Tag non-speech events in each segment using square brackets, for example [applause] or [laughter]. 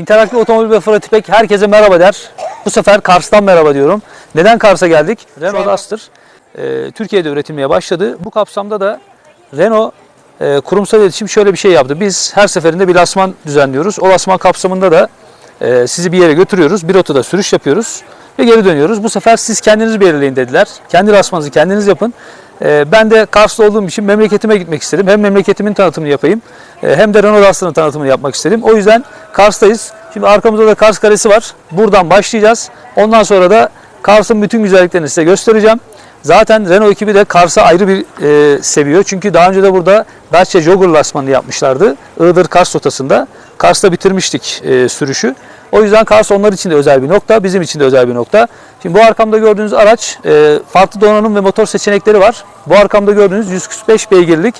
İnteraktif Otomobil ve Fırat İpek herkese merhaba der. Bu sefer Kars'tan merhaba diyorum. Neden Kars'a geldik? Renault Duster e, Türkiye'de üretilmeye başladı. Bu kapsamda da Renault e, kurumsal iletişim şöyle bir şey yaptı. Biz her seferinde bir lasman düzenliyoruz. O lasman kapsamında da e, sizi bir yere götürüyoruz. Bir otoda sürüş yapıyoruz ve geri dönüyoruz. Bu sefer siz kendiniz belirleyin dediler. Kendi lasmanınızı kendiniz yapın. E, ben de Kars'ta olduğum için memleketime gitmek istedim. Hem memleketimin tanıtımını yapayım e, hem de Renault Duster'ın tanıtımını yapmak istedim. O yüzden Kars'tayız. Şimdi arkamızda da Kars Kalesi var. Buradan başlayacağız. Ondan sonra da Kars'ın bütün güzelliklerini size göstereceğim. Zaten Renault ekibi de Kars'ı ayrı bir e, seviyor. Çünkü daha önce de burada Dacia Jogger lasmanı yapmışlardı. Iğdır Kars rotasında. Kars'ta bitirmiştik e, sürüşü. O yüzden Kars onlar için de özel bir nokta, bizim için de özel bir nokta. Şimdi bu arkamda gördüğünüz araç e, farklı donanım ve motor seçenekleri var. Bu arkamda gördüğünüz 145 beygirlik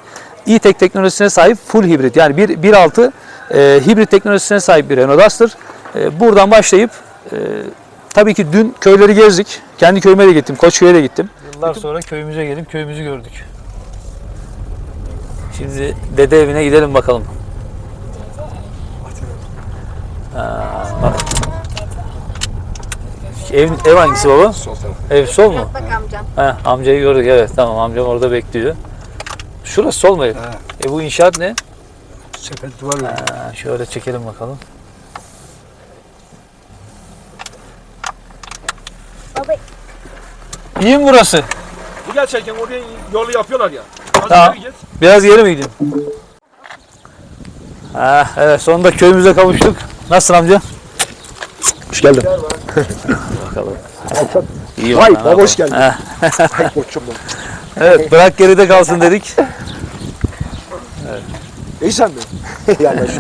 e-Tech teknolojisine sahip full hibrit yani 1.6 e, hibrit teknolojisine sahip bir Renault Duster. E, buradan başlayıp e, tabii ki dün köyleri gezdik. Kendi köyüme de gittim, Koçköy'e de gittim. Yıllar sonra köyümüze gelip köyümüzü gördük. Şimdi dede evine gidelim bakalım. Ha, bak. Ev, ev hangisi baba? Sol taraf. Ev sol mu? Bak amcam. He, amcayı gördük evet tamam amcam orada bekliyor. Şurası sol mu ev? Ha. E bu inşaat ne? Sepet duvar var. Ha, şöyle çekelim bakalım. Baba İyi mi burası? Bu gerçekten oraya yolu yapıyorlar ya. Az Tamam. git. Biraz geri mi gideyim? Ha, evet sonunda köyümüze kavuştuk. Nasılsın amca? Hoş geldin. [laughs] Bakalım. İyi Vay, baba hoş geldin. Ha, Ay koçum benim. evet bırak geride kalsın dedik. İyi sen [laughs] mi? Yerleş.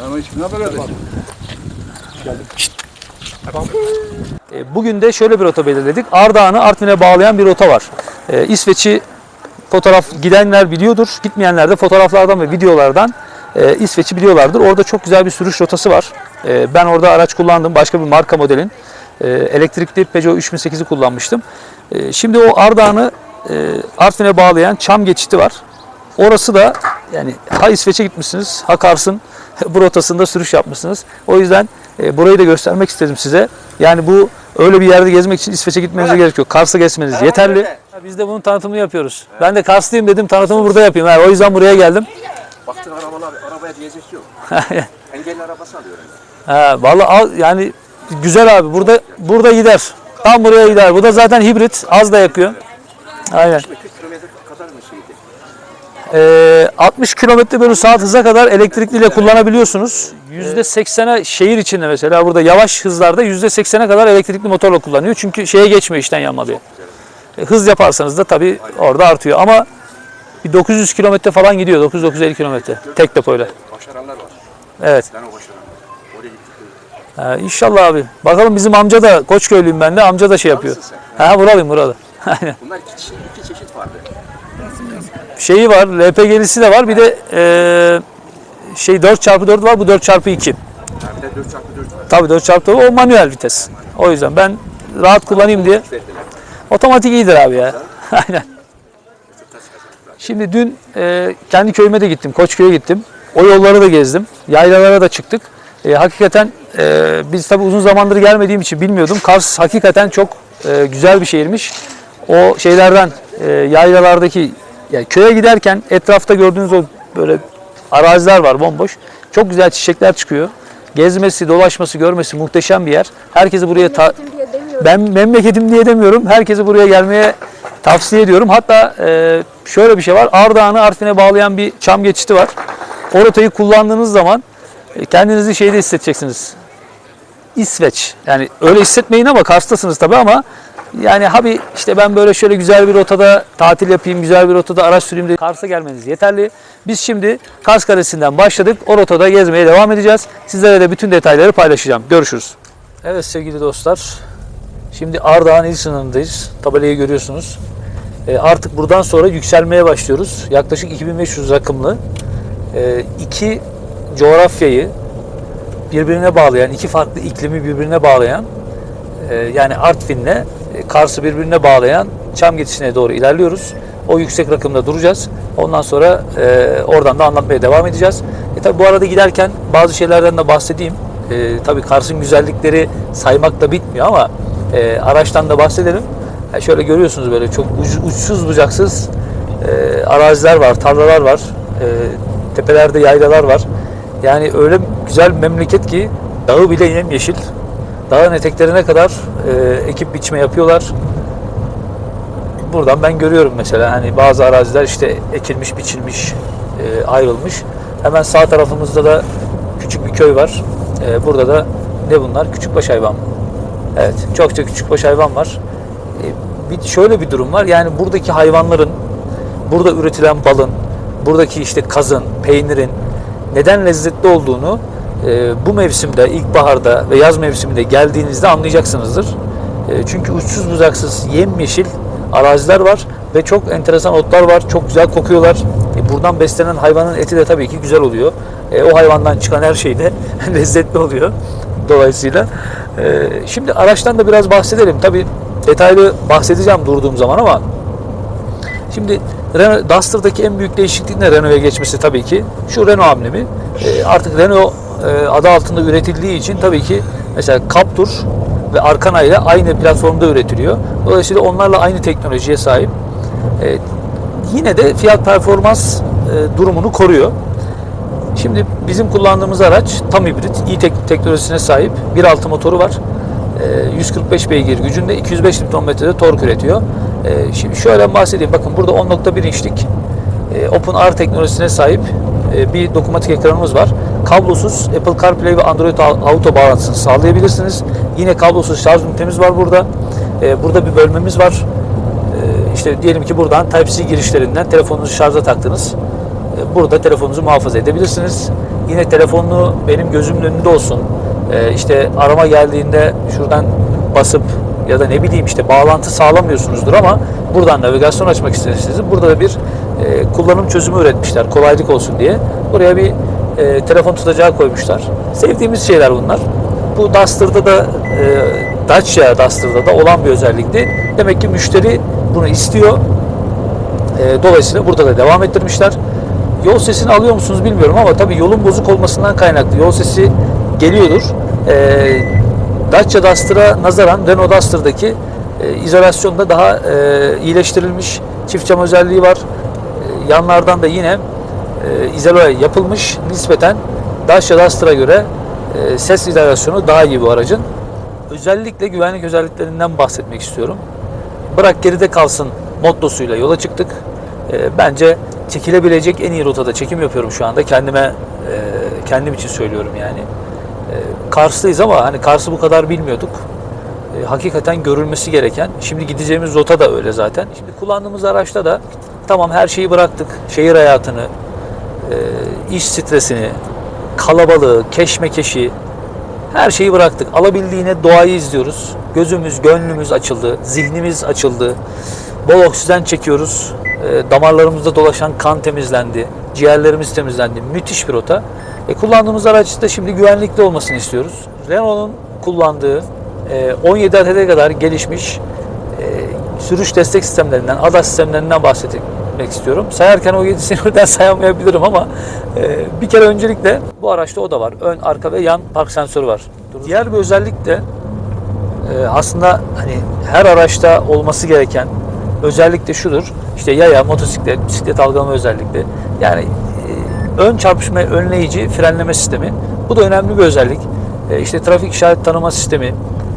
Tamam hiç ne edin? E, Bugün de şöyle bir rota belirledik. Ardahan'ı Artvin'e bağlayan bir rota var. E, İsveç'i fotoğraf gidenler biliyordur. Gitmeyenler de fotoğraflardan ve videolardan e, İsveç'i biliyorlardır. Orada çok güzel bir sürüş rotası var. E, ben orada araç kullandım. Başka bir marka modelin. E, elektrikli Peugeot 3008'i kullanmıştım. E, şimdi o Ardahan'ı e, Artvin'e bağlayan Çam geçidi var. Orası da yani ha İsveç'e gitmişsiniz ha Kars'ın bu [laughs] rotasında sürüş yapmışsınız. O yüzden e, burayı da göstermek istedim size. Yani bu öyle bir yerde gezmek için İsveç'e gitmenize gerek yok. Kars'a geçmeniz yeterli. Biz de bunun tanıtımını yapıyoruz. Ben de Karslıyım dedim tanıtımı burada yapayım. Ha, o yüzden buraya geldim. Baktın arabalar, arabaya diyecek yok. [laughs] Engelli arabası alıyor. Ha, vallahi al, yani güzel abi. Burada burada gider. Tam buraya gider. Bu da zaten hibrit. Az da yakıyor. Aynen. 40 kilometre kadar mı şeydi? Ee, 60 km bölü saat hıza kadar elektrikliyle kullanabiliyorsunuz. %80'e şehir içinde mesela burada yavaş hızlarda %80'e kadar elektrikli motorla kullanıyor. Çünkü şeye geçmiyor işten yanma diye. E, hız yaparsanız da tabii orada artıyor ama bir 900 km falan gidiyor. 900-950 km tek depoyla. Başaranlar var. Evet. Ben o başaran. Oraya gittik. Ee, inşallah abi. Bakalım bizim amca da Koçköylüyüm ben de. Amca da şey yapıyor. Ha buralıyım buralı. [laughs] Aynen. Bunlar iki, iki çeşit vardı. Şeyi var, LPG'lisi de var. Bir de eee şey 4x4 var. Bu 4x2. Ha, bir de 4x4 var. Tabii 4x4 o manuel vites. O yüzden ben rahat kullanayım diye. Otomatik iyidir abi ya. [laughs] Aynen. Şimdi dün e, kendi köyüme de gittim. Koçköy'e gittim. O yolları da gezdim. Yaylalara da çıktık. E, hakikaten e, biz tabii uzun zamandır gelmediğim için bilmiyordum. Kars hakikaten çok e, güzel bir şehirmiş. O şeylerden e, yaylalardaki yani köye giderken etrafta gördüğünüz o böyle araziler var bomboş. Çok güzel çiçekler çıkıyor. Gezmesi, dolaşması, görmesi muhteşem bir yer. Herkesi buraya ta- ben memleketim diye demiyorum. Herkesi buraya gelmeye tavsiye ediyorum. Hatta e, şöyle bir şey var. Ardahan'ı Artvin'e bağlayan bir çam geçidi var. O rotayı kullandığınız zaman e, kendinizi şeyde hissedeceksiniz. İsveç. Yani öyle hissetmeyin ama Kars'tasınız tabii ama yani abi işte ben böyle şöyle güzel bir rotada tatil yapayım, güzel bir rotada araç süreyim diye Kars'a gelmeniz yeterli. Biz şimdi Kars Kalesi'nden başladık. O rotada gezmeye devam edeceğiz. Sizlere de bütün detayları paylaşacağım. Görüşürüz. Evet sevgili dostlar. Şimdi Ardahan il sınırındayız. Tabelayı görüyorsunuz. E, artık buradan sonra yükselmeye başlıyoruz. Yaklaşık 2500 rakımlı e, iki coğrafyayı birbirine bağlayan, iki farklı iklimi birbirine bağlayan e, yani Artvin'le Kars'ı birbirine bağlayan Çam geçişine doğru ilerliyoruz. O yüksek rakımda duracağız. Ondan sonra e, oradan da anlatmaya devam edeceğiz. E tabi bu arada giderken bazı şeylerden de bahsedeyim. E, tabii Kars'ın güzellikleri saymakla bitmiyor ama e, araçtan da bahsedelim. Ya şöyle görüyorsunuz böyle çok uç- uçsuz bucaksız e, araziler var, tarlalar var. E, tepelerde yaylalar var. Yani öyle güzel bir memleket ki dağı bile yemyeşil. Dağın eteklerine kadar e, ekip biçme yapıyorlar. Buradan ben görüyorum mesela hani bazı araziler işte ekilmiş, biçilmiş, e, ayrılmış. Hemen sağ tarafımızda da küçük bir köy var. E, burada da ne bunlar? Küçükbaş hayvan. Evet, çokça küçükbaş hayvan var. E, bir şöyle bir durum var. Yani buradaki hayvanların, burada üretilen balın, buradaki işte kazın, peynirin neden lezzetli olduğunu e, bu mevsimde, ilkbaharda ve yaz mevsiminde geldiğinizde anlayacaksınızdır. E, çünkü uçsuz bucaksız yemyeşil araziler var ve çok enteresan otlar var. Çok güzel kokuyorlar. E, buradan beslenen hayvanın eti de tabii ki güzel oluyor. E, o hayvandan çıkan her şey de [laughs] lezzetli oluyor. Dolayısıyla e, şimdi araçtan da biraz bahsedelim. Tabii detaylı bahsedeceğim durduğum zaman ama Şimdi Renault Duster'daki en büyük değişiklik ne Renault'a geçmesi tabii ki şu Renault amblemi. E, artık Renault e, adı altında üretildiği için tabii ki mesela Captur ve Arkana ile aynı platformda üretiliyor. Dolayısıyla onlarla aynı teknolojiye sahip. E, yine de fiyat performans e, durumunu koruyor. Şimdi bizim kullandığımız araç tam hibrit, iyi tek teknolojisine sahip. 1.6 motoru var. Ee, 145 beygir gücünde 205 Nm'de tork üretiyor. Şimdi şöyle bahsedeyim. Bakın burada 10.1 inçlik e, Open R teknolojisine sahip e, bir dokunmatik ekranımız var. Kablosuz Apple CarPlay ve Android Auto bağlantısını sağlayabilirsiniz. Yine kablosuz şarj ünitemiz var burada. Ee, Burada bir bölmemiz var. Ee, İşte diyelim ki buradan Type-C girişlerinden telefonunuzu şarja taktınız. Ee, Burada telefonunuzu muhafaza edebilirsiniz. Yine telefonunu benim gözümün önünde olsun. Ee, işte arama geldiğinde şuradan basıp ya da ne bileyim işte bağlantı sağlamıyorsunuzdur ama buradan navigasyon açmak isterseniz burada da bir e, kullanım çözümü üretmişler kolaylık olsun diye. Buraya bir e, telefon tutacağı koymuşlar. Sevdiğimiz şeyler bunlar. Bu Duster'da da e, Dacia Duster'da da olan bir özellikti. Demek ki müşteri bunu istiyor. E, dolayısıyla burada da devam ettirmişler. Yol sesini alıyor musunuz bilmiyorum ama tabii yolun bozuk olmasından kaynaklı yol sesi geliyordur. E, Dacia Duster'a nazaran Renault Duster'daki e, izolasyon da daha e, iyileştirilmiş. Çift cam özelliği var. E, yanlardan da yine e, izole yapılmış. Nispeten Dacia Duster'a göre e, ses izolasyonu daha iyi bu aracın. Özellikle güvenlik özelliklerinden bahsetmek istiyorum. Bırak geride kalsın mottosuyla yola çıktık. E, bence çekilebilecek en iyi rotada çekim yapıyorum şu anda. Kendime e, kendim için söylüyorum yani. E, Karslıyız ama hani Kars'ı bu kadar bilmiyorduk. E, hakikaten görülmesi gereken. Şimdi gideceğimiz rota da öyle zaten. Şimdi kullandığımız araçta da tamam her şeyi bıraktık. Şehir hayatını, e, iş stresini, kalabalığı, keşmekeşi, her şeyi bıraktık. Alabildiğine doğayı izliyoruz. Gözümüz, gönlümüz açıldı. Zihnimiz açıldı. Bol oksijen çekiyoruz. E, damarlarımızda dolaşan kan temizlendi. Ciğerlerimiz temizlendi. Müthiş bir rota. E, kullandığımız araçta şimdi güvenlikli olmasını istiyoruz. Renault'un kullandığı e, 17 adete kadar gelişmiş e, sürüş destek sistemlerinden, ADAS sistemlerinden bahsetmek istiyorum. Sayarken o 7'sini birden [laughs] sayamayabilirim ama e, bir kere öncelikle bu araçta o da var. Ön, arka ve yan park sensörü var. Diğer bir özellik de e, aslında hani her araçta olması gereken özellik de şudur. İşte yaya, motosiklet, bisiklet algılama özellikle. Yani e, ön çarpışma önleyici frenleme sistemi. Bu da önemli bir özellik. E, işte trafik işaret tanıma sistemi,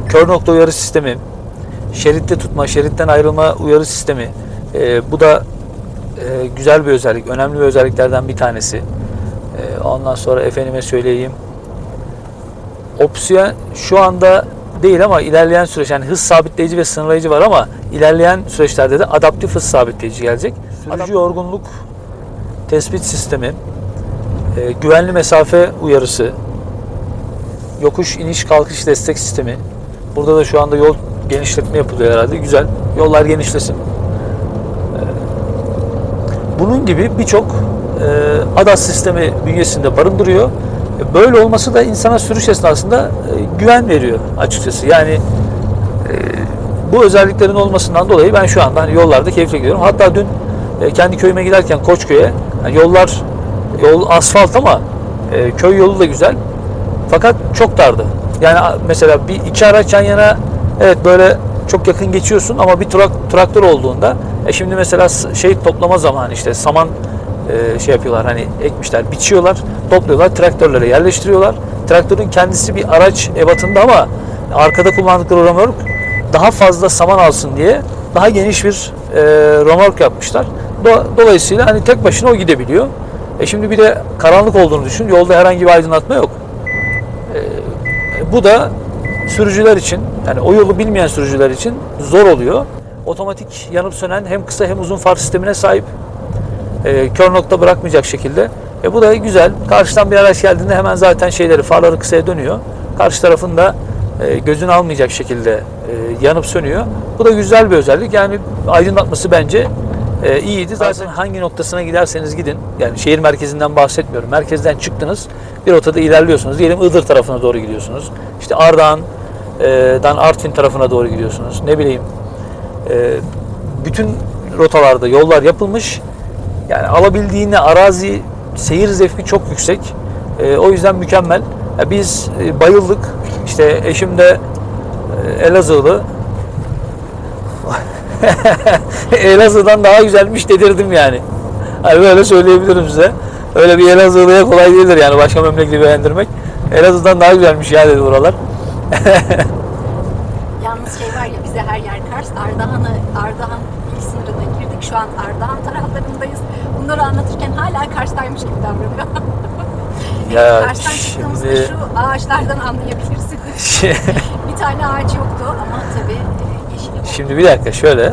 kör nokta uyarı sistemi, şeritte tutma, şeritten ayrılma uyarı sistemi. E, bu da e, güzel bir özellik, önemli bir özelliklerden bir tanesi. E, ondan sonra efendime söyleyeyim. Opsiyon şu anda değil ama ilerleyen süreç yani hız sabitleyici ve sınırlayıcı var ama ilerleyen süreçlerde de adaptif hız sabitleyici gelecek. Sürücü yorgunluk tespit sistemi, e, güvenli mesafe uyarısı, yokuş iniş kalkış destek sistemi. Burada da şu anda yol genişletme yapılıyor herhalde. Güzel. Yollar genişlesin. Bunun gibi birçok e, ADAS sistemi bünyesinde barındırıyor. E, Böyle olması da insana sürüş esnasında e, güven veriyor açıkçası. Yani e, bu özelliklerin olmasından dolayı ben şu anda hani yollarda keyifle gidiyorum. Hatta dün e, kendi köyüme giderken Koçköy'e yani yollar yol asfalt ama e, köy yolu da güzel. Fakat çok dardı. Yani mesela bir iki araç yan yana evet böyle çok yakın geçiyorsun ama bir trak, traktör olduğunda e şimdi mesela şey toplama zamanı işte saman e, şey yapıyorlar hani ekmişler, biçiyorlar, topluyorlar, traktörlere yerleştiriyorlar. Traktörün kendisi bir araç ebatında ama arkada kullandıkları römork daha fazla saman alsın diye daha geniş bir e, römork yapmışlar. Do- dolayısıyla hani tek başına o gidebiliyor. E şimdi bir de karanlık olduğunu düşün. Yolda herhangi bir aydınlatma yok. E, bu da sürücüler için yani o yolu bilmeyen sürücüler için zor oluyor. Otomatik yanıp sönen hem kısa hem uzun far sistemine sahip. E, kör nokta bırakmayacak şekilde. E, bu da güzel. Karşıdan bir araç geldiğinde hemen zaten şeyleri farları kısaya dönüyor. Karşı tarafın da e, gözünü almayacak şekilde e, yanıp sönüyor. Bu da güzel bir özellik. Yani aydınlatması bence e, iyiydi. Zaten hangi noktasına giderseniz gidin. Yani şehir merkezinden bahsetmiyorum. Merkezden çıktınız. Bir rotada ilerliyorsunuz. Diyelim Iğdır tarafına doğru gidiyorsunuz. İşte Ardahan'dan Artvin tarafına doğru gidiyorsunuz. Ne bileyim e, bütün rotalarda yollar yapılmış. Yani alabildiğine arazi seyir zevki çok yüksek. E, o yüzden mükemmel. Biz e, bayıldık. İşte eşim de e, Elazığlı. [laughs] Elazığ'dan daha güzelmiş dedirdim yani. Hani böyle söyleyebilirim size. Öyle bir Elazığlı'ya kolay değildir yani başka memleketi beğendirmek. Elazığ'dan daha güzelmiş ya dedi buralar. [laughs] Yalnız şey var ya her yer Kars. Ardahan'ı, Ardahan il sınırına girdik. Şu an Ardahan taraflarındayız. Bunları anlatırken hala Kars'taymış gibi davranıyor. [laughs] Ya Kars'tan çıktığımızda şimdi- şu ağaçlardan anlayabilirsiniz. [laughs] bir tane ağaç yoktu ama tabii e, yeşil. Şimdi bir dakika şöyle. e,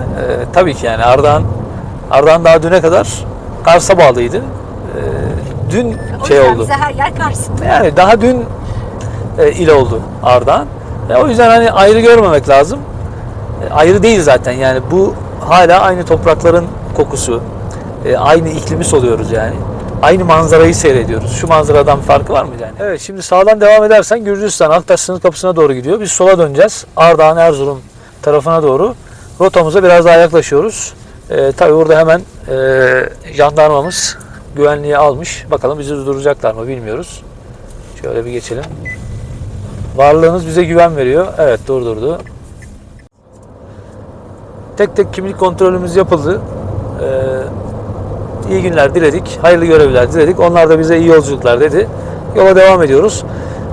tabii ki yani Ardahan Ardahan daha düne kadar Kars'a bağlıydı. E, dün O şey oldu. bize her yer Kars. Yani daha dün e, il oldu Ardahan. E, o yüzden hani ayrı görmemek lazım. E, ayrı değil zaten yani bu hala aynı toprakların kokusu. E, aynı iklimi soluyoruz yani. Aynı manzarayı seyrediyoruz. Şu manzaradan farkı var mı yani? Evet şimdi sağdan devam edersen Gürcistan Aktaş sınır kapısına doğru gidiyor. Biz sola döneceğiz. Ardahan Erzurum tarafına doğru. Rotamıza biraz daha yaklaşıyoruz. E, tabii burada hemen e, jandarmamız güvenliği almış. Bakalım bizi durduracaklar mı bilmiyoruz. Şöyle bir geçelim. Varlığınız bize güven veriyor. Evet durdurdu. Tek tek kimlik kontrolümüz yapıldı. Ee, iyi günler diledik. Hayırlı görevler diledik. Onlar da bize iyi yolculuklar dedi. Yola devam ediyoruz.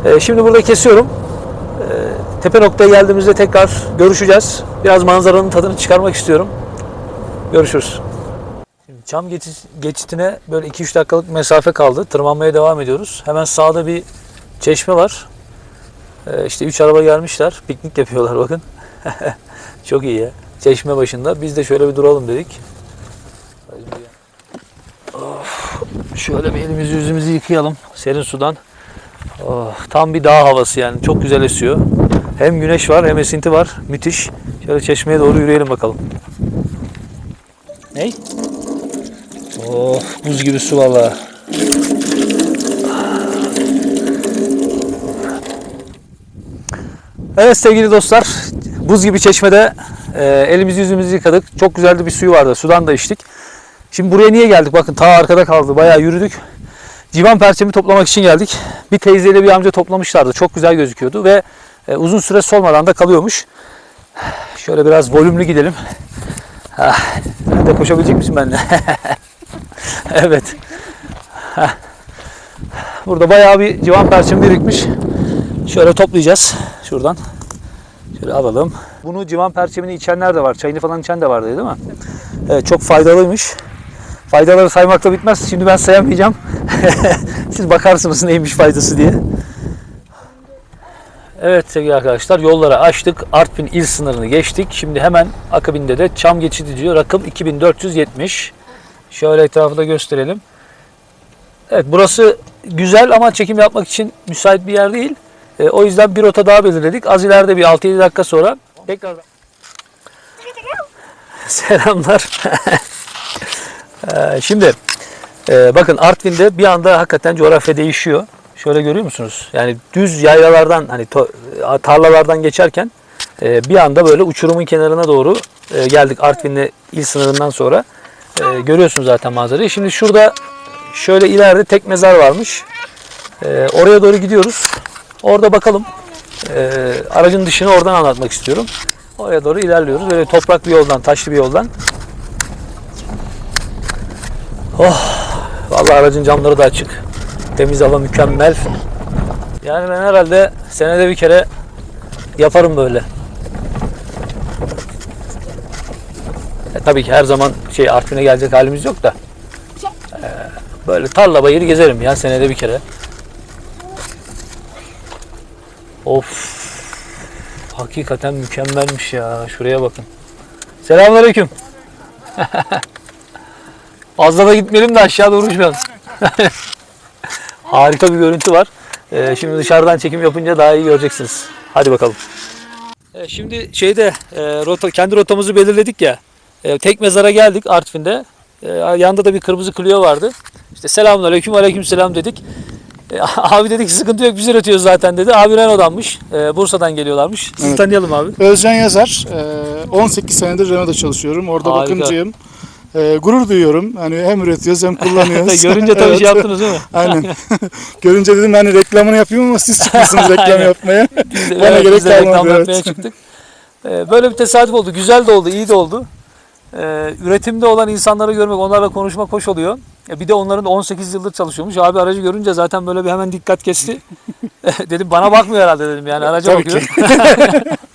Ee, şimdi burada kesiyorum. Ee, tepe noktaya geldiğimizde tekrar görüşeceğiz. Biraz manzaranın tadını çıkarmak istiyorum. Görüşürüz. Şimdi Çam geçit, geçitine böyle 2-3 dakikalık mesafe kaldı. Tırmanmaya devam ediyoruz. Hemen sağda bir çeşme var. Ee, işte 3 araba gelmişler. Piknik yapıyorlar bakın. [laughs] Çok iyi ya. Çeşme başında. Biz de şöyle bir duralım dedik. Of, şöyle bir elimizi yüzümüzü yıkayalım. Serin sudan. Oh, tam bir dağ havası yani. Çok güzel esiyor. Hem güneş var hem esinti var. Müthiş. Şöyle çeşmeye doğru yürüyelim bakalım. Ney? Oh buz gibi su valla. Evet sevgili dostlar, buz gibi çeşmede e, elimizi yüzümüzü yıkadık. Çok güzel de bir suyu vardı. Sudan da içtik. Şimdi buraya niye geldik? Bakın ta arkada kaldı. Bayağı yürüdük. Civan perçemi toplamak için geldik. Bir teyzeyle bir amca toplamışlardı. Çok güzel gözüküyordu ve e, uzun süre solmadan da kalıyormuş. Şöyle biraz volümlü gidelim. Ah, sen de koşabilecek misin benimle? [laughs] evet. Heh. Burada bayağı bir civan perçemi birikmiş. Şöyle toplayacağız şuradan. Şöyle alalım. Bunu civan perçemini içenler de var. Çayını falan içen de vardı değil mi? Evet çok faydalıymış. Faydaları saymakla bitmez. Şimdi ben sayamayacağım. [laughs] Siz bakarsınız neymiş faydası diye. Evet sevgili arkadaşlar yolları açtık. Artvin il sınırını geçtik. Şimdi hemen akabinde de Çam geçidi diyor. Rakım 2470. Şöyle etrafı da gösterelim. Evet burası güzel ama çekim yapmak için müsait bir yer değil. E, o yüzden bir rota daha belirledik. Az ileride bir 6-7 dakika sonra tekrar [laughs] Selamlar. Ee, [laughs] Şimdi e, bakın Artvin'de bir anda hakikaten coğrafya değişiyor. Şöyle görüyor musunuz? Yani düz yaylalardan hani tarlalardan geçerken e, bir anda böyle uçurumun kenarına doğru e, geldik Artvin'le il sınırından sonra. E, Görüyorsunuz zaten manzarayı. Şimdi şurada şöyle ileride tek mezar varmış. E, Oraya doğru gidiyoruz. Orada bakalım. Ee, aracın dışını oradan anlatmak istiyorum. Oraya doğru ilerliyoruz. Böyle toprak bir yoldan, taşlı bir yoldan. Oh, vallahi aracın camları da açık. Temiz hava mükemmel. Yani ben herhalde senede bir kere yaparım böyle. E, tabii ki her zaman şey Artvin'e gelecek halimiz yok da. e, böyle tarla bayır gezerim ya senede bir kere. Of. Hakikaten mükemmelmiş ya. Şuraya bakın. Selamünaleyküm. [laughs] Fazla da gitmeyelim de aşağı doğru uçmayalım. [laughs] Harika bir görüntü var. Ee, şimdi dışarıdan çekim yapınca daha iyi göreceksiniz. Hadi bakalım. Ee, şimdi şeyde e, rota, kendi rotamızı belirledik ya. E, tek mezara geldik Artvin'de. E, yanında da bir kırmızı Clio vardı. İşte selamünaleyküm aleyküm selam dedik. E, [laughs] abi dedik sıkıntı yok biz üretiyoruz zaten dedi. Abi Renault'danmış. E, Bursa'dan geliyorlarmış. Sizi Evet. tanıyalım abi. Özcan Yazar. Ee, 18 senedir Renault'da çalışıyorum. Orada Harika. bakımcıyım. Ee, gurur duyuyorum. Hani hem üretiyoruz hem kullanıyoruz. [laughs] Görünce tabii Evet. şey yaptınız değil mi? [laughs] Aynen. Görünce dedim hani reklamını yapayım ama siz çıkmışsınız reklam Aynen. yapmaya. Biz de, Bana gerek biz de reklam kalmadı, evet. yapmaya çıktık. Ee, böyle bir tesadüf oldu. Güzel de oldu, iyi de oldu. Ee, üretimde olan insanları görmek, onlarla konuşmak hoş oluyor. E, bir de onların da 18 yıldır çalışıyormuş. Abi aracı görünce zaten böyle bir hemen dikkat kesti. [laughs] dedim bana bakmıyor herhalde dedim yani araca Tabii bakıyor. ki. [laughs]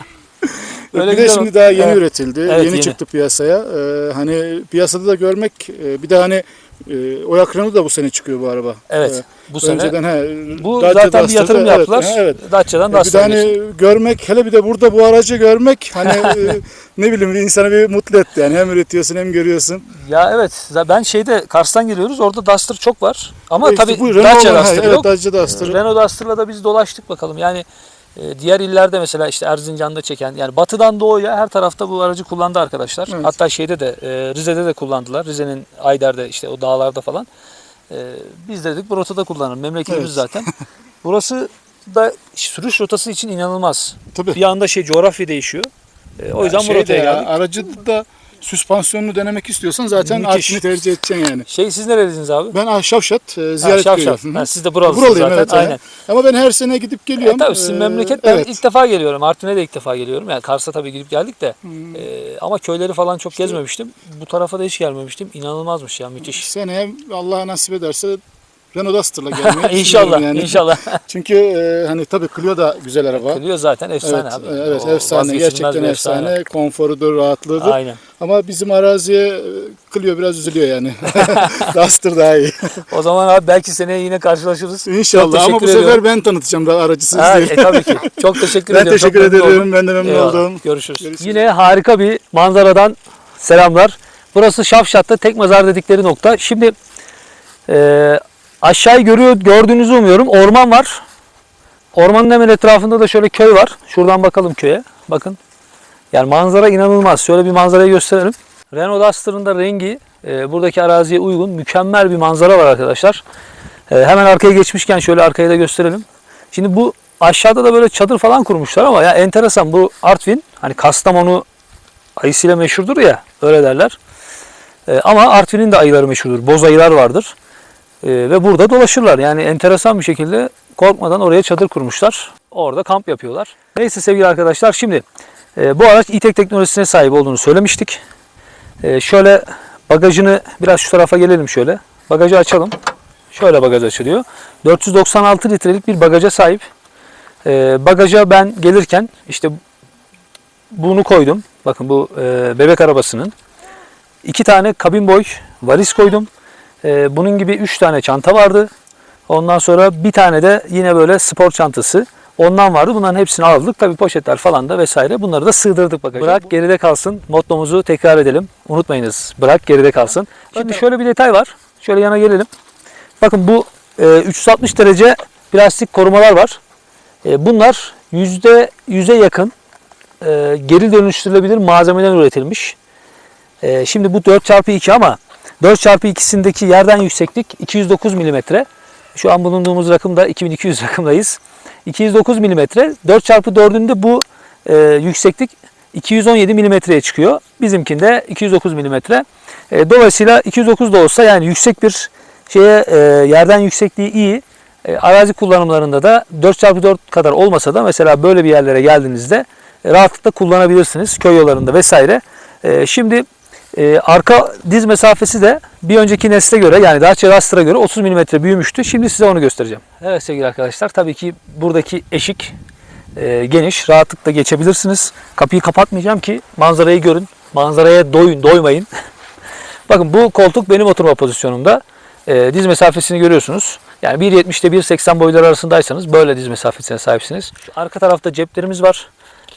Öyle bir de şimdi daha yeni Evet. üretildi. Evet, yeni, yeni. çıktı piyasaya. Ee, hani piyasada da görmek e, bir de hani e, Oyak Renault da bu sene çıkıyor bu araba. Evet. Bu Ee, sene Önceden he, bu Dacia zaten bir Duster'da, yatırım evet, yaptılar. Evet. Dacia'dan E, Bir de hani görmek hele bir de burada bu aracı görmek hani e, [laughs] ne bileyim bir insanı bir mutlu etti yani hem üretiyorsun hem görüyorsun. Ya evet. Ben şeyde Kars'tan geliyoruz. Orada Duster çok var. Ama E, işte tabii bu Dacia Duster evet, yok. Dacia Duster. Renault Duster'la da biz dolaştık bakalım. Yani diğer illerde mesela işte Erzincan'da çeken yani batıdan doğuya her tarafta bu aracı kullandı arkadaşlar. Evet. Hatta şeyde de e, Rize'de de kullandılar. Rize'nin Ayder'de işte o dağlarda falan. E, biz de dedik bu rotada kullanalım. Memleketimiz Evet. zaten. [laughs] Burası da sürüş rotası için inanılmaz. Tabii. Bir anda şey coğrafya değişiyor. E, o yüzden bu Şey de rotaya ya, geldik. Aracı da süspansiyonunu denemek istiyorsan zaten Müthiş. Artvin'i tercih edeceksin yani. Şey siz nerelisiniz abi? Ben Şavşat e, Ha, ziyaret Şavşat. Ha, siz de buralısınız Buralıyım zaten. evet. Aynen. Aynen. Ama ben her sene gidip geliyorum. E, tabii sizin Ee, memleket ben evet. ilk defa geliyorum. Artvin'e de ilk defa geliyorum. Yani Kars'a tabii gidip geldik de. Hmm. E, ama köyleri falan çok gezmemiştim. Bu tarafa da hiç gelmemiştim. İnanılmazmış ya müthiş. Seneye Allah nasip ederse Renault Duster'la gelmeyi [laughs] inşallah yani. inşallah. [laughs] Çünkü e, hani tabii Clio da güzel araba. Clio zaten efsane Evet, abi. evet O efsane. Gerçekten bir efsane. Konforudur, rahatlığıdır. Aynen. Ama bizim araziye e, Clio biraz üzülüyor yani. [laughs] Duster daha iyi. O zaman abi belki seneye yine karşılaşırız. Çok İnşallah ama bu teşekkür sefer ediyorum. ben tanıtacağım da aracı siz Ha, değil. e, tabii ki. Çok teşekkür Ben ediyorum. Çok teşekkür memnun ederim. oldum. Ben de memnun Eyvallah. oldum. Görüşürüz. Görüşürüz. Yine harika bir manzaradan selamlar. Burası Şafşat'ta tek mezar dedikleri nokta. Şimdi e, aşağıyı görüyor, gördüğünüzü umuyorum. Orman var. Ormanın hemen etrafında da şöyle köy var. Şuradan bakalım köye. Bakın. Yani manzara inanılmaz. Şöyle bir manzarayı gösterelim. Renault Duster'ın da rengi e, buradaki araziye uygun. Mükemmel bir manzara var arkadaşlar. E, hemen arkaya geçmişken şöyle arkayı da gösterelim. Şimdi bu aşağıda da böyle çadır falan kurmuşlar ama ya enteresan bu Artvin hani Kastamonu ayısıyla meşhurdur ya öyle derler. E, ama Artvin'in de ayıları meşhurdur. Boz ayılar vardır. E, ve burada dolaşırlar. Yani enteresan bir şekilde korkmadan oraya çadır kurmuşlar. Orada kamp yapıyorlar. Neyse sevgili arkadaşlar şimdi e, bu araç e-Tech teknolojisine sahip olduğunu söylemiştik. E, şöyle bagajını biraz şu tarafa gelelim şöyle. Bagajı açalım. Şöyle bagaj açılıyor. 496 litrelik bir bagaja sahip. E, bagaja ben gelirken işte bunu koydum. Bakın bu e, bebek arabasının. iki tane kabin boy valiz koydum. E, bunun gibi üç tane çanta vardı. Ondan sonra bir tane de yine böyle spor çantası. Ondan vardı. Bunların hepsini aldık. Tabii poşetler falan da vesaire. Bunları da sığdırdık bagaja. Bırak geride kalsın. Mottomuzu tekrar edelim. Unutmayınız. Bırak geride kalsın. Şimdi şöyle bir detay var. Şöyle yana gelelim. Bakın bu e, 360 derece plastik korumalar var. E, bunlar yüzde yüze yakın e, geri dönüştürülebilir malzemeden üretilmiş. E, şimdi bu 4x2 ama 4x2'sindeki yerden yükseklik 209 mm. Şu an bulunduğumuz rakımda 2200 rakımdayız. 209 mm. 4x4'ünde bu e, yükseklik 217 mm'ye çıkıyor. Bizimkinde 209 mm. E, dolayısıyla 209 da olsa yani yüksek bir şeye e, yerden yüksekliği iyi. E, arazi kullanımlarında da 4x4 kadar olmasa da mesela böyle bir yerlere geldiğinizde e, rahatlıkla kullanabilirsiniz köy yollarında vesaire. E, şimdi e, arka diz mesafesi de bir önceki nesle göre yani Dacia Duster'a göre 30 mm büyümüştü. Şimdi size onu göstereceğim. Evet sevgili arkadaşlar tabii ki buradaki eşik e, geniş. Rahatlıkla geçebilirsiniz. Kapıyı kapatmayacağım ki manzarayı görün. Manzaraya doyun, doymayın. [laughs] Bakın bu koltuk benim oturma pozisyonumda. E, diz mesafesini görüyorsunuz. Yani 1.70 ile 1.80 boyları arasındaysanız böyle diz mesafesine sahipsiniz. Arka tarafta ceplerimiz var.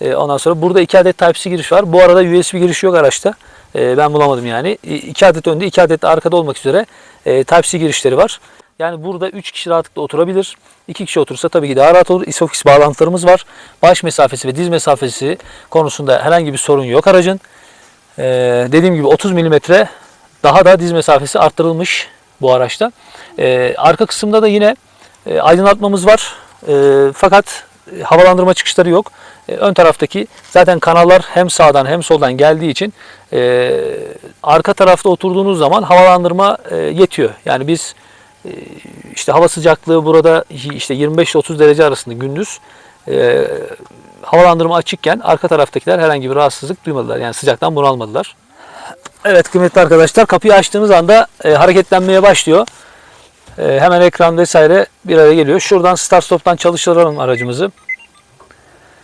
E, ondan sonra burada 2 adet Type-C giriş var. Bu arada USB girişi yok araçta. E, ben bulamadım yani. 2 adet önde, 2 adet de arkada olmak üzere e, Type-C girişleri var. Yani burada 3 kişi rahatlıkla oturabilir. 2 kişi otursa tabii ki daha rahat olur. ISOFIX bağlantılarımız var. Baş mesafesi ve diz mesafesi konusunda herhangi bir sorun yok aracın. Ee, dediğim gibi 30 mm daha da diz mesafesi arttırılmış bu araçta. Ee, arka kısımda da yine e, aydınlatmamız var. Ee, fakat e, havalandırma çıkışları yok. Ee, ön taraftaki zaten kanallar hem sağdan hem soldan geldiği için e, arka tarafta oturduğunuz zaman havalandırma e, yetiyor. Yani biz e, işte hava sıcaklığı burada işte 25-30 derece arasında gündüz e, havalandırma açıkken arka taraftakiler herhangi bir rahatsızlık duymadılar. Yani sıcaktan bunalmadılar. Evet kıymetli arkadaşlar kapıyı açtığınız anda e, hareketlenmeye başlıyor. E, hemen ekran vesaire bir araya geliyor. Şuradan start stop'tan çalıştıralım aracımızı.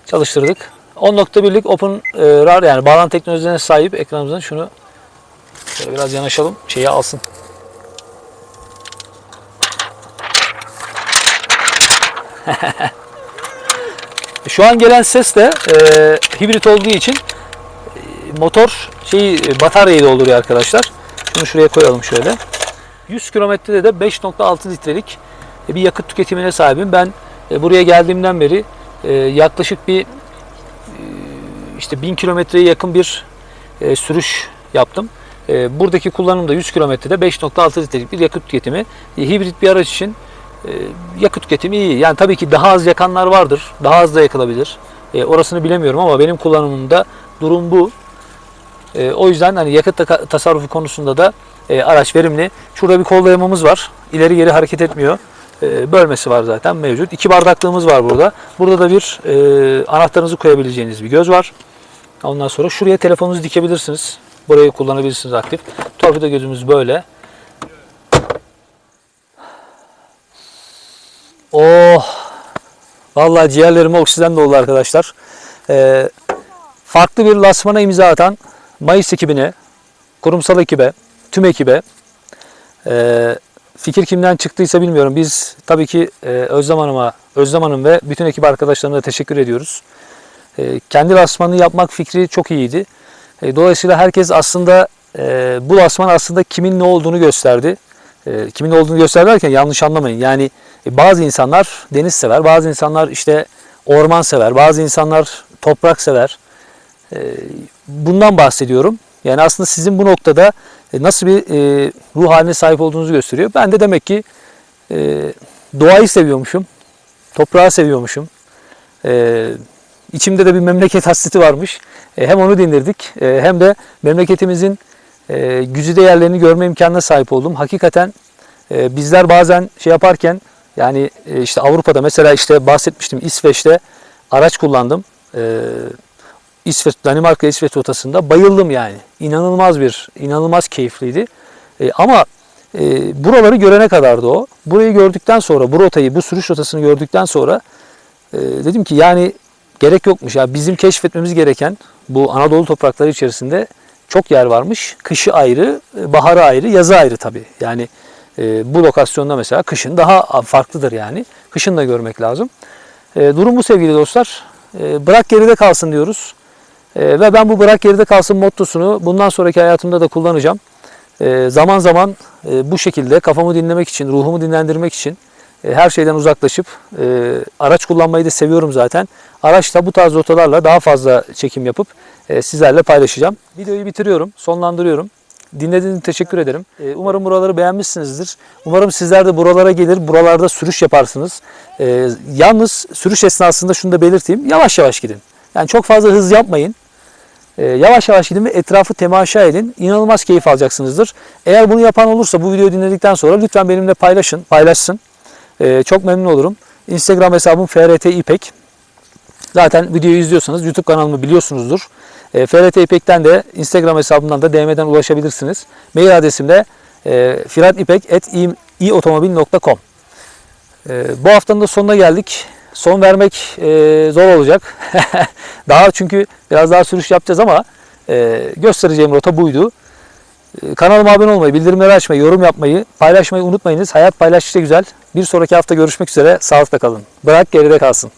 Çalıştırdık. 10.1'lik Open e, RAR yani bağlantı teknolojisine sahip ekranımızın şunu şöyle biraz yanaşalım şeyi alsın. [laughs] Şu an gelen ses de e, hibrit olduğu için e, motor şeyi e, bataryayı dolduruyor arkadaşlar. Şunu şuraya koyalım şöyle. 100 kilometrede de 5.6 litrelik bir yakıt tüketimine sahibim. Ben buraya geldiğimden beri e, yaklaşık bir e, işte 1000 kilometreye yakın bir e, sürüş yaptım. E, buradaki kullanım da 100 kilometrede 5.6 litrelik bir yakıt tüketimi. Hibrit bir araç için yakıt tüketimi iyi. Yani tabii ki daha az yakanlar vardır. Daha az da yakılabilir. Orasını bilemiyorum ama benim kullanımımda durum bu. O yüzden hani yakıt ta- tasarrufu konusunda da araç verimli. Şurada bir kol dayamamız var. İleri geri hareket etmiyor. E, bölmesi var zaten mevcut. İki bardaklığımız var burada. Burada da bir e, anahtarınızı koyabileceğiniz bir göz var. Ondan sonra şuraya telefonunuzu dikebilirsiniz. Burayı kullanabilirsiniz aktif. Torpido gözümüz böyle. Oh! Vallahi ciğerlerime oksijen doldu arkadaşlar. Ee, farklı bir lasmana imza atan Mayıs ekibine, kurumsal ekibe, tüm ekibe ee, fikir kimden çıktıysa bilmiyorum. Biz tabii ki e, Özlem Hanım'a, Özlem Hanım ve bütün ekip arkadaşlarına da teşekkür ediyoruz. E, kendi lasmanını yapmak fikri çok iyiydi. E, dolayısıyla herkes aslında e, bu lasman aslında kimin ne olduğunu gösterdi. E, kimin ne olduğunu gösterdi derken yanlış anlamayın. Yani e, bazı insanlar deniz sever, bazı insanlar işte orman sever, bazı insanlar toprak sever. E, bundan bahsediyorum. Yani aslında sizin bu noktada e, nasıl bir e, ruh haline sahip olduğunuzu gösteriyor. Ben de demek ki e, doğayı seviyormuşum, toprağı seviyormuşum. E, içimde de bir memleket hasreti varmış. Hem onu dindirdik hem de memleketimizin güzide yerlerini görme imkanına sahip oldum. Hakikaten bizler bazen şey yaparken yani işte Avrupa'da mesela işte bahsetmiştim İsveç'te araç kullandım. E, İsveç, Danimarka İsveç rotasında bayıldım yani. İnanılmaz bir, inanılmaz keyifliydi. E, ama e, buraları görene kadardı o. Burayı gördükten sonra, bu rotayı, bu sürüş rotasını gördükten sonra e, dedim ki yani gerek yokmuş. Ya bizim keşfetmemiz gereken bu Anadolu toprakları içerisinde çok yer varmış. Kışı ayrı, e, baharı ayrı, yazı ayrı tabii. Yani e, bu lokasyonda mesela kışın daha farklıdır yani. Kışın da görmek lazım. E, durum bu sevgili dostlar. E, bırak geride kalsın diyoruz. E, ve ben bu bırak geride kalsın mottosunu bundan sonraki hayatımda da kullanacağım. E, zaman zaman e, bu şekilde kafamı dinlemek için, ruhumu dinlendirmek için e, her şeyden uzaklaşıp e, araç kullanmayı da seviyorum zaten. Araçta bu tarz rotalarla daha fazla çekim yapıp e, sizlerle paylaşacağım. Videoyu bitiriyorum, sonlandırıyorum. Dinlediğiniz için teşekkür ederim. E, umarım buraları beğenmişsinizdir. Umarım sizler de buralara gelir, buralarda sürüş yaparsınız. E, yalnız sürüş esnasında şunu da belirteyim. Yavaş yavaş gidin. Yani çok fazla hız yapmayın. E, yavaş yavaş gidin ve etrafı temaşa edin. İnanılmaz keyif alacaksınızdır. Eğer bunu yapan olursa bu videoyu dinledikten sonra lütfen benimle paylaşın, paylaşsın. e, çok memnun olurum. Instagram hesabım FRT İpek. Zaten videoyu izliyorsanız YouTube kanalımı biliyorsunuzdur. E, FRT İpek'ten de Instagram hesabımdan da DM'den ulaşabilirsiniz. Mail adresim de e, firatipek.iotomobil.com e, Bu haftanın da sonuna geldik. Son vermek e, zor olacak. [laughs] daha çünkü biraz daha sürüş yapacağız ama e, göstereceğim rota buydu. E, Kanalıma abone olmayı, bildirimleri açmayı, yorum yapmayı, paylaşmayı unutmayınız. Hayat paylaştıkça güzel. Bir sonraki hafta görüşmek üzere. Sağlıkla kalın. Bırak geride kalsın.